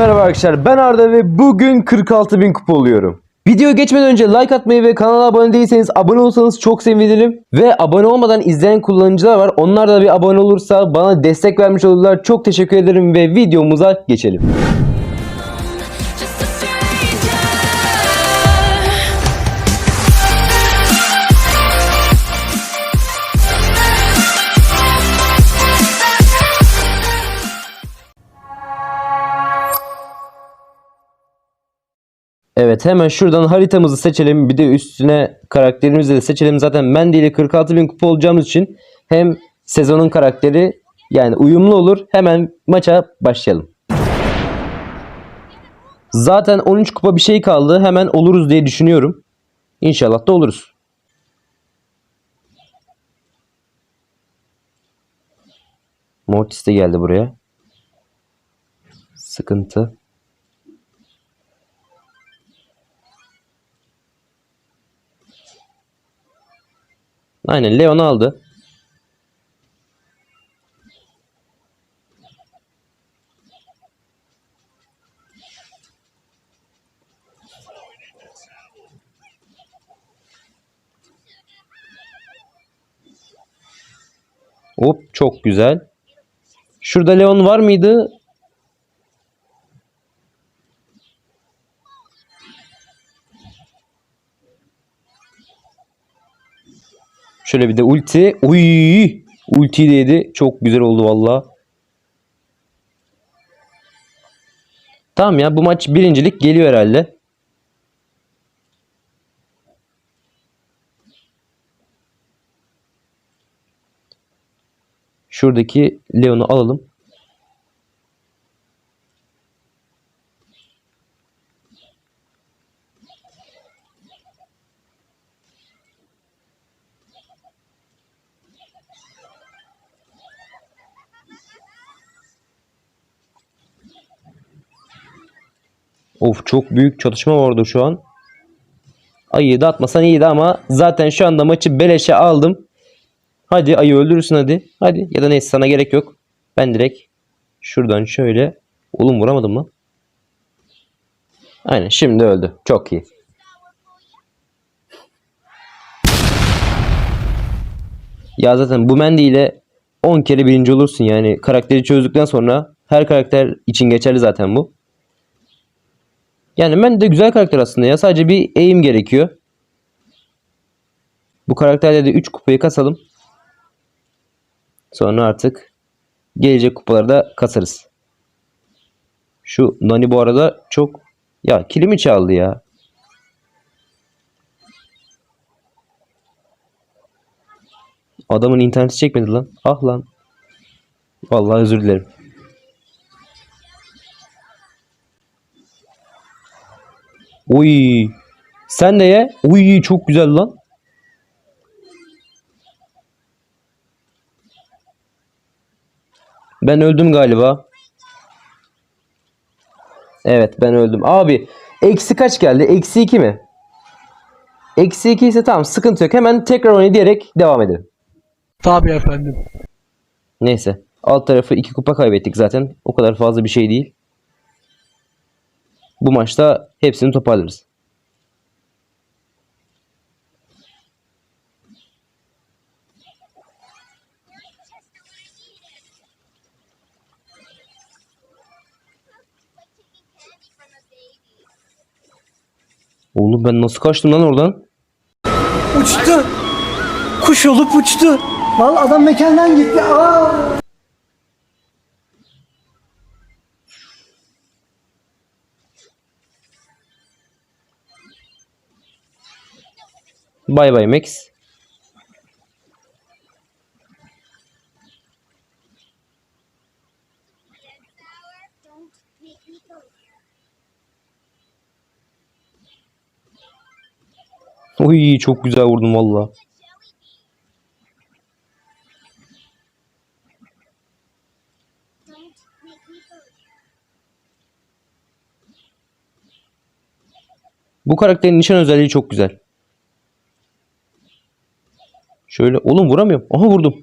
Merhaba arkadaşlar. Ben Arda ve bugün 46.000 kupa oluyorum. Video geçmeden önce like atmayı ve kanala abone değilseniz abone olsanız çok sevinirim. Ve abone olmadan izleyen kullanıcılar var. Onlar da bir abone olursa bana destek vermiş olurlar. Çok teşekkür ederim ve videomuza geçelim. Evet hemen şuradan haritamızı seçelim. Bir de üstüne karakterimizi de seçelim. Zaten Mendy ile 46.000 kupa olacağımız için hem sezonun karakteri yani uyumlu olur. Hemen maça başlayalım. Zaten 13 kupa bir şey kaldı. Hemen oluruz diye düşünüyorum. İnşallah da oluruz. Mortis de geldi buraya. Sıkıntı. Aynen Leon aldı. Hop çok güzel. Şurada Leon var mıydı? Şöyle bir de ulti. Uy! Ulti de. Çok güzel oldu valla. Tamam ya bu maç birincilik geliyor herhalde. Şuradaki Leon'u alalım. Of çok büyük çatışma vardı şu an. Ayıyı da atmasan iyiydi ama zaten şu anda maçı beleşe aldım. Hadi ayı öldürürsün hadi. Hadi ya da neyse sana gerek yok. Ben direkt şuradan şöyle. Oğlum vuramadım mı? Aynen şimdi öldü. Çok iyi. Ya zaten bu Mendy ile 10 kere birinci olursun yani. Karakteri çözdükten sonra her karakter için geçerli zaten bu. Yani ben de güzel karakter aslında ya. Sadece bir eğim gerekiyor. Bu karakterde de 3 kupayı kasalım. Sonra artık gelecek kupaları da kasarız. Şu Nani bu arada çok ya kilimi çaldı ya. Adamın interneti çekmedi lan. Ah lan. Vallahi özür dilerim. Uy. Sen de ye. Uy çok güzel lan. Ben öldüm galiba. Evet ben öldüm. Abi eksi kaç geldi? Eksi 2 mi? Eksi 2 ise tamam sıkıntı yok. Hemen tekrar oynay diyerek devam edelim. Tabii efendim. Neyse. Alt tarafı 2 kupa kaybettik zaten. O kadar fazla bir şey değil. Bu maçta hepsini toparlarız. Oğlum ben nasıl kaçtım lan oradan? Uçtu. Kuş olup uçtu. Vallahi adam mekandan gitti. Aa! Bay bay Max. Uy çok güzel vurdum valla. Bu karakterin nişan özelliği çok güzel. Şöyle oğlum vuramıyorum. Aha vurdum.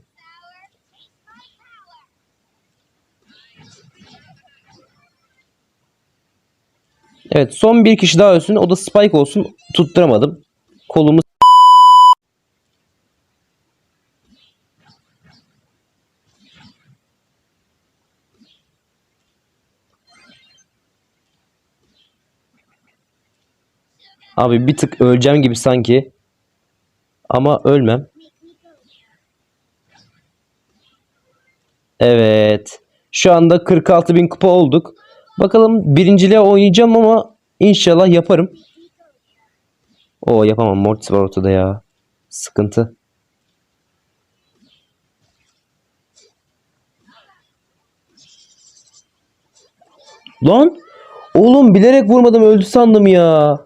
Evet son bir kişi daha ölsün. O da Spike olsun. Tutturamadım. Kolumu Abi bir tık öleceğim gibi sanki. Ama ölmem. Evet. Şu anda 46 bin kupa olduk. Bakalım birinciliğe oynayacağım ama inşallah yaparım. O yapamam. Mortis var ortada ya. Sıkıntı. Lan! Oğlum bilerek vurmadım öldü sandım ya.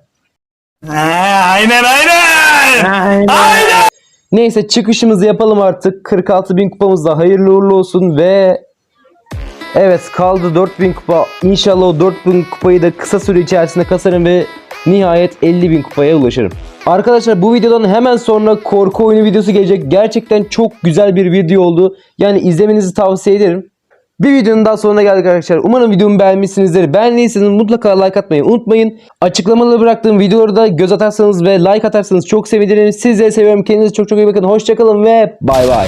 Neyse çıkışımızı yapalım artık. 46 bin kupamız da hayırlı uğurlu olsun ve evet kaldı 4000 kupa. İnşallah o 4000 kupayı da kısa süre içerisinde kasarım ve nihayet 50 bin kupaya ulaşırım. Arkadaşlar bu videodan hemen sonra korku oyunu videosu gelecek. Gerçekten çok güzel bir video oldu. Yani izlemenizi tavsiye ederim. Bir videonun daha sonuna geldik arkadaşlar. Umarım videomu beğenmişsinizdir. Beğendiyseniz mutlaka like atmayı unutmayın. Açıklamalarda bıraktığım videoları da göz atarsanız ve like atarsanız çok sevinirim. Sizleri seviyorum. Kendinize çok çok iyi bakın. Hoşçakalın ve bay bay.